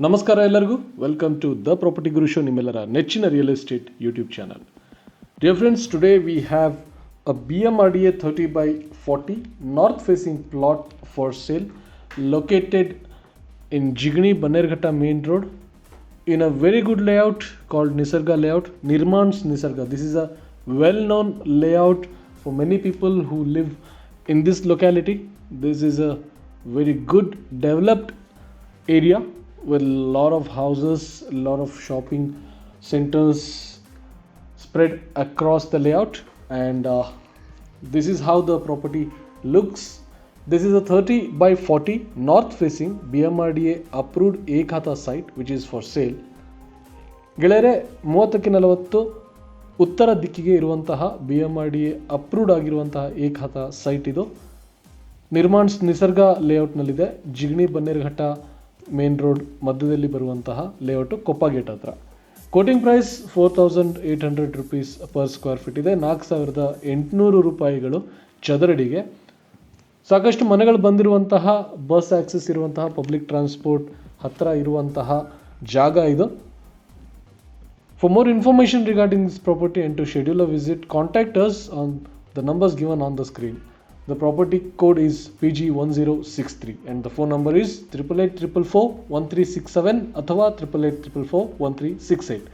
ನಮಸ್ಕಾರ ಎಲ್ಲರಿಗೂ welcome to the Property Guru show ನಿಮ್ಮೆಲ್ಲರ ನೆಚ್ಚಿನ real estate YouTube channel dear friends today we have a B M R D A thirty by forty north facing plot for sale located in Jigani Bannerghatta main road in a very good layout called Nisarga layout, Nirman's Nisarga. This is a well known layout for many people who live in this locality. This is a very good developed area with a lot of houses, a lot of shopping centers spread across the layout and uh, this is how the property looks this is a 30 by 40 north facing bmrda approved ekata site which is for sale ಗೆಳೆಯರೆ ಮೂವತ್ತಕ್ಕೆ ನಲವತ್ತು ಉತ್ತರ ದಿಕ್ಕಿಗೆ ಇರುವಂತಹ B M R D A approved ಆಗಿರುವಂತಹ ಏಕಾತ site ಇದು ನಿರ್ಮಾಣ್ಸ್ ನಿಸರ್ಗ ಲೇಔಟ್ನಲ್ಲಿದೆ ಮೇನ್ ರೋಡ್ ಮಧ್ಯದಲ್ಲಿ ಬರುವಂತಹ ಲೇಔಟು ಕೊಪ್ಪ ಗೇಟ್ ಹತ್ರ. Quoting price four thousand eight hundred rupees per square feet ಇದೆ. ನಾಲ್ಕು ಸಾವಿರದ ಎಂಟುನೂರು ರೂಪಾಯಿಗಳು ಚದರಡಿಗೆ. ಸಾಕಷ್ಟು ಮನೆಗಳು ಬಂದಿರುವಂತಹ ಬಸ್ ಆ್ಯಕ್ಸಸ್ ಇರುವಂತಹ ಪಬ್ಲಿಕ್ ಟ್ರಾನ್ಸ್ಪೋರ್ಟ್ ಹತ್ತಿರ ಇರುವಂತಹ ಜಾಗ ಇದು. For more information regarding this property and to schedule a visit contact us on the numbers given on the screen the property code is P G one zero six three and the phone number is triple eight triple four one three six seven ಅಥವಾ triple eight triple four one three six eight